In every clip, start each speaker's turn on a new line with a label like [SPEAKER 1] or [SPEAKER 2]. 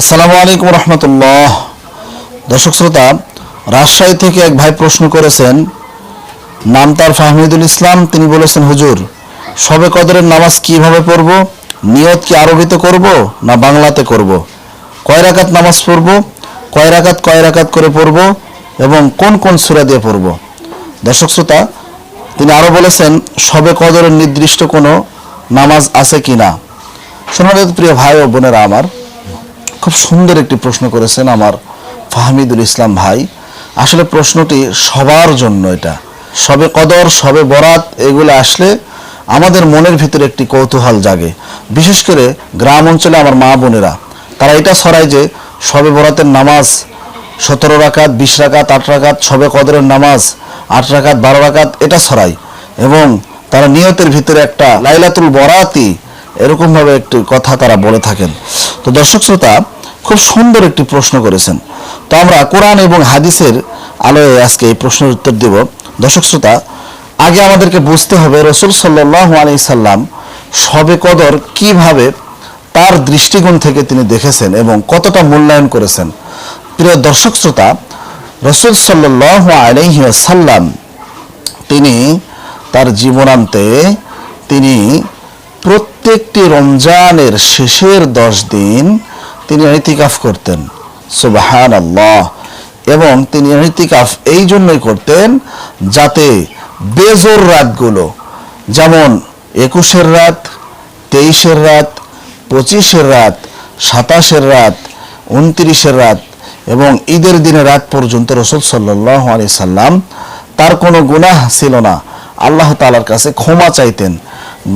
[SPEAKER 1] আসসালামু আলাইকুম রহমতুল্লাহ। দর্শক শ্রোতা, রাজশাহী থেকে এক ভাই প্রশ্ন করেছেন, নাম তার ফাহমিদুল ইসলাম, তিনি বলেছেন, হুজুর সবে কদরের নামাজ কীভাবে পড়ব? নিয়ত কি আরবিতে করব না বাংলাতে করব? কয় রাকাত নামাজ পড়ব? কয় রাকাত কয় রাকাত করে পড়ব? এবং কোন কোন সূরা দিয়ে পড়ব? দর্শক শ্রোতা, তিনি আরও বলেছেন সবে কদরের নির্দিষ্ট কোনো নামাজ আছে কিনা? সম্মানিত প্রিয় ভাই ও বোনেরা আমার খুব সুন্দর একটি প্রশ্ন করেছেন আমার ফাহমিদুল ইসলাম ভাই। আসলে প্রশ্নটি সবার জন্য এটা। সবে কদর, সবে বরাত, এগুলো আসলে আমাদের মনের ভিতরে একটি কৌতূহল জাগে। বিশেষ করে গ্রাম অঞ্চলে আমার মা বোনেরা, তারা এটা ছড়ায় যে সবে বরাতের নামাজ, সতেরো রাকাত, বিশ রাকাত, আট রাকাত, সবে কদরের নামাজ, আট রাকাত, বারো রাকাত, এটা ছড়ায়। এবং তারা নিয়তের ভিতরে একটা লাইলাতুল বরাতি এরকমভাবে একটি কথা তারা বলে থাকেন। তো দর্শক শ্রোতা খুব সুন্দর একটি প্রশ্ন করেছেন। তো আমরা কোরআন এবং হাদিসের আলোয় আজকে এই প্রশ্নের উত্তর দেব। দর্শক শ্রোতা, আগে আমাদেরকে বুঝতে হবে রসুল সাল্লাহ আলি সাল্লাম সবে কদর কীভাবে তার দৃষ্টিকোণ থেকে তিনি দেখেছেন এবং কতটা মূল্যায়ন করেছেন। প্রিয় দর্শক শ্রোতা, রসুল সাল্লাহ আলহি সাল্লাম তিনি তার জীবনান্তে তিনি প্রত্যেকটি রমজানের শেষের দশ দিন তিনি ইতিকাফ করতেন। সুবাহান আল্লাহ এবং তিনি ইতিকাফ এই জন্যই করতেন যাতে বেজোর রাতগুলো, যেমন একুশের রাত, তেইশের রাত, পঁচিশের রাত, সাতাশের রাত, উনত্রিশের রাত এবং ঈদের দিনে রাত পর্যন্ত রসুল সাল্লাহ আলি সাল্লাম তার কোনো গুনাহ ছিল না। আল্লাহ তালার কাছে ক্ষমা চাইতেন,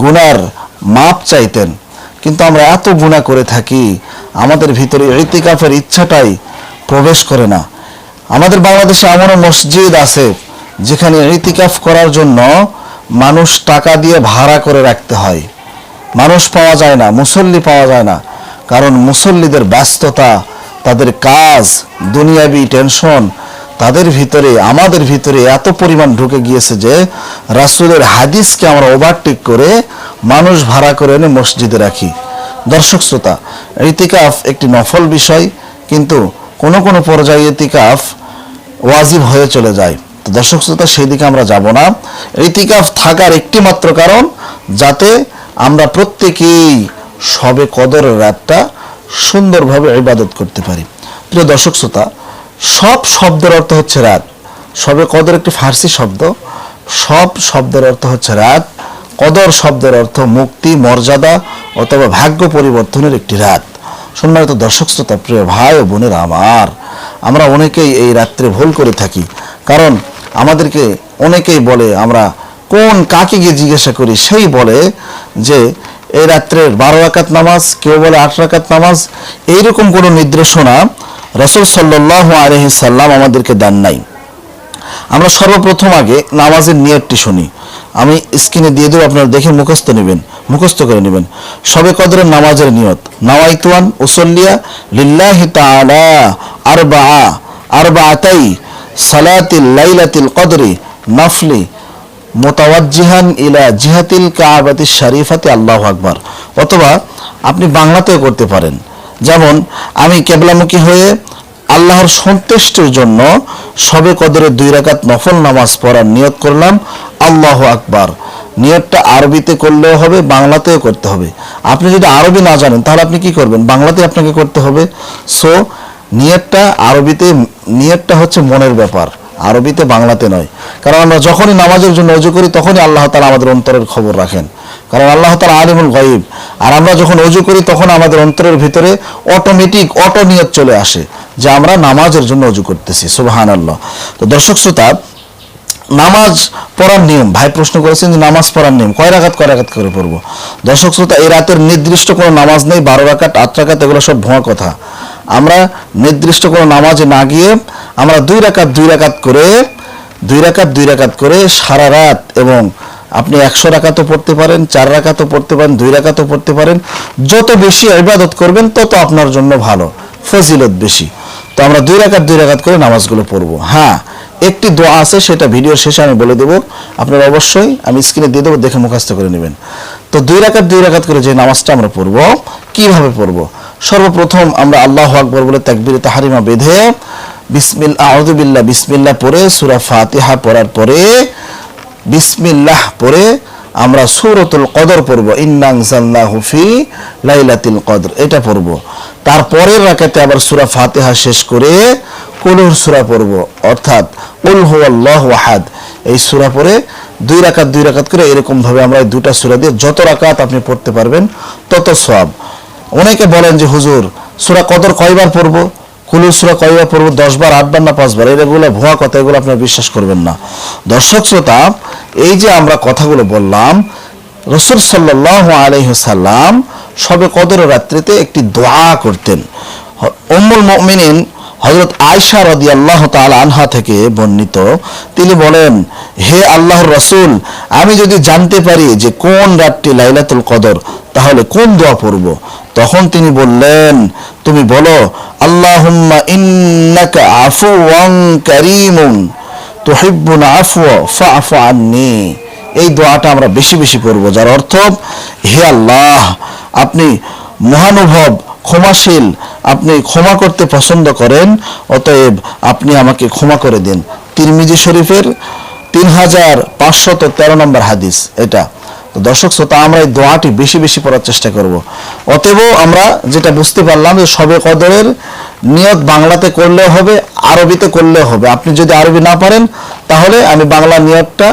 [SPEAKER 1] গুনার মাপ চাইতেন। কিন্তু আমরা এত গুণা করে থাকি আমাদের ভিতরে ইতিকাফের ইচ্ছাটাই প্রবেশ করে না। আমাদের বাংলাদেশে এমনও মসজিদ আছে যেখানে ইতিকাফ করার জন্য মানুষ টাকা দিয়ে ভাড়া করে রাখতে হয়। মানুষ পাওয়া যায় না, মুসল্লি পাওয়া যায় না। কারণ মুসল্লিদের ব্যস্ততা, তাদের কাজ, দুনিয়াবি টেনশন, তাদের ভিতরে, আমাদের ভিতরে এত পরিমাণ ঢুকে গিয়েছে যে রাসূলের হাদিসকে আমরা ওভারটেক করে মানুষ ভাড়া করে এনে মসজিদে রাখি। দর্শক শ্রোতা ইতিকাফ একটি নফল বিষয়, কিন্তু কোনো কোনো পর্যায়ে ইতিকাফ ওয়াজিব হয়ে চলে যায়। তো দর্শক শ্রোতা সেই দিকে আমরা যাব না। ইতিকাফ থাকার একটি মাত্র কারণ, যাতে আমরা প্রত্যেকেই সবে কদরের রাতটা সুন্দরভাবে ইবাদত করতে পারি। প্রিয় দর্শক শ্রোতা, সব শব্দের অর্থ হচ্ছে রাত। সবে কদর একটি ফার্সি শব্দ, সব শব্দের অর্থ হচ্ছে রাত। কদর শব্দের অর্থ মুক্তি, মর্যাদা অথবা ভাগ্য পরিবর্তনের একটি রাত। সম্মানিত দর্শক শ্রোতা, প্রিয় ভাই ও বোনের আমার, আমরা অনেকেই এই রাত্রে ভুল করে থাকি। কারণ আমাদেরকে অনেকেই বলে, আমরা কোন কাকে গিয়ে জিজ্ঞাসা করি, সেই বলে যে, এই রাত্রের বারো রাকাত নামাজ, কেউ বলে আট রাকাত নামাজ, এইরকম কোনো নির্দেশনা রসুল সাল্লাহ আলহি সাল্লাম আমাদেরকে দেন নাই। আমরা সর্বপ্রথম আগে নামাজের নিয়তটি শুনি। আমি স্ক্রিনে দিয়ে দেবো, আপনারা দেখে মুখস্থ নেবেন, মুখস্থ করে নেবেন। সবে কদরের নামাজের নিয়ত। নাওয়াইতুয়ান উসল্লিয়া লিল্লাহি তাআলা আরবা আরবা আতাই সালাতিল লাইলাতিল কদরি নফলি মোতাওয়াজ্জিহান ইলা জিহাতিল কাবাতি শরীফাতি, আল্লাহ আকবার। অথবা আপনি বাংলাতেও করতে পারেন। যেমন, আমি কেবলামুখী হয়ে আল্লাহর সন্তুষ্টির জন্য সবে কদরের দুই রাকাত নফল নামাজ পড়ার নিয়ত করলাম। আল্লাহ আকবার। নিয়তটা আরবিতে করলেও হবে, বাংলাতেও করতে হবে। আপনি যদি আরবি না জানেন, তাহলে আপনি কি করবেন? বাংলাতে আপনাকে করতে হবে। সো নিয়তটা আরবিতে, নিয়তটা হচ্ছে মনের ব্যাপার। আরবিতে বাংলাতে নয়। কারণ আমরা যখনই নামাজের জন্য অজু করি, তখনই আল্লাহ তালা আমাদের অন্তরের খবর রাখেন। কারণ আল্লাহ তালা আলিমুল গয়িব। আর আমরা যখন অজু করি, তখন আমাদের অন্তরের ভিতরে অটোমেটিক অটো নিয়ত চলে আসে। যে আমরা নামাজের জন্য অজু করতেছি সুবাহান আল্লাহ তো দর্শক শ্রোতা, নামাজ পড়ার নিয়ম, ভাই প্রশ্ন করেছেন যে নামাজ পড়ার নিয়ম, কয় রাকাত কয় রাকাত করে পড়ব? দর্শক শ্রোতা, এই রাতের নির্দিষ্ট কোনো নামাজ নেই, বারো রাকাত, আট রাকাত, এগুলো সব ভুয়া কথা। আমরা নির্দিষ্ট কোনো নামাজে না গিয়ে আমরা দুই রাকাত দুই রাকাত করে, দুই রাকাত দুই রাকাত করে সারা রাত এবং আপনি একশো রাকাতও পড়তে পারেন, চার রাকাতও পড়তে পারেন, দুই রাকাতও পড়তে পারেন, যত বেশি ইবাদত করবেন তত আপনার জন্য ভালো, ফজিলত বেশি। তো আমরা দুই রাকাত দুই রাকাত করে নামাজগুলো পড়ব। হ্যাঁ একটি দোয়া আছে, সেটা ভিডিওর শেষে আমি বলে দেবো। আপনারা অবশ্যই আমি স্ক্রিনে দিয়ে দেবো, দেখে মুখস্থ করে নেবেন। তো দুই রাকাত দুই রাকাত করে যে নামাজটা আমরা পড়ব, কীভাবে পড়ব? সর্বপ্রথম আমরা আল্লাহ আকবর বলে তাকবির তাহারিমা বেঁধে বিসমিল আউদুবিল্লাহ বিসমিল্লাহ পরে সুরা ফাতিহা পড়ার পরে বিসমিল্লাহ পরে আমরা সুরতুল কদর পড়ব। ইন্নাংজাল্লাহু ফি লাইলাতিল কদর। এটা পড়ব। তারপরের রাকাতে আবার সূরা ফাতেহা শেষ করে কুলুর সূরা পড়ব। অর্থাৎ কুল হুয়াল্লাহু আহাদ। এই সূরা পড়ে দুই রাকাত দুই রাকাত করে এরকম ভাবে আমরা এই দুটা সূরা দিয়ে যত রাকাত আপনি পড়তে পারবেন, তত সব অনেকে বলেন যে, হুজুর, সূরা কদর কয়বার পড়ব? কুলুর সূরা কয়বার পড়ব? দশ বার আটবার না পাঁচবার? এগুলো ভুয়া কথা, এগুলো আপনারা বিশ্বাস করবেন না। দর্শক শ্রোতা, এই যে আমরা কথাগুলো বললাম রসুল সাল্লাহ আলহ্লাম সবে কদর রাত্রিতে একটি দোয়া করতেন। উম্মুল মুমিনিন হজরত আয়সা রদি আল্লাহ তাল আনহা থেকে বর্ণিত। তিনি বলেন, হে আল্লাহর রসুল, আমি যদি জানতে পারি যে কোন রাতটি লাইলাতুল কদর, তাহলে কোন দোয়া পড়ব? তখন তিনি বললেন, তুমি বলো, আল্লাহুম্মা ইন্নাকা আফুওয়ান কারীমুন তুহিব্বুল আফওয়া ফাফু আন্নি। এই দোয়াটা আমরা বেশি বেশি করব। যার অর্থ, হে আল্লাহ, আপনি মহানুভব, ক্ষমাশীল, আপনি ক্ষমা করতে পছন্দ করেন, অতএব আপনি আমাকে ক্ষমা করে দিন। তিরমিজি শরীফের তিন হাজার পাঁচশত তেরো নম্বর হাদিস এটা। তো দর্শক শ্রোতা, আমরা এই দোয়াটি বেশি বেশি পড়ার চেষ্টা করব। অতএব আমরা যেটা বুঝতে পারলাম যে সবে কদরের নিয়ত বাংলাতে করলেও হবে, আরবিতে করলেও হবে। আপনি যদি আরবি না পারেন, তাহলে আমি বাংলা নিয়তটা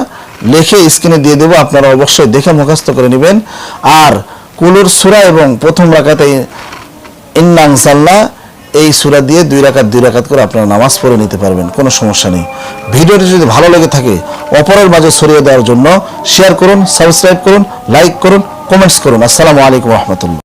[SPEAKER 1] লিখে স্ক্রিনে দিয়ে দেবো, আপনারা অবশ্যই দেখে মুখস্থ করে নেবেন। আর কুলুর সুরা এবং প্রথম রাখাতে ইন্নাং সাল্লাহ এই সুরা দিয়ে দুই রাকাত দুই রাকাত করে আপনারা নামাজ পড়ে নিতে পারবেন, কোনো সমস্যা নেই। ভিডিওটি যদি ভালো লেগে থাকে, অপরের মাঝে ছড়িয়ে দেওয়ার জন্য শেয়ার করুন সাবস্ক্রাইব করুন লাইক করুন কমেন্টস করুন। আসসালামু আলাইকুম রহমতুল্লাহ।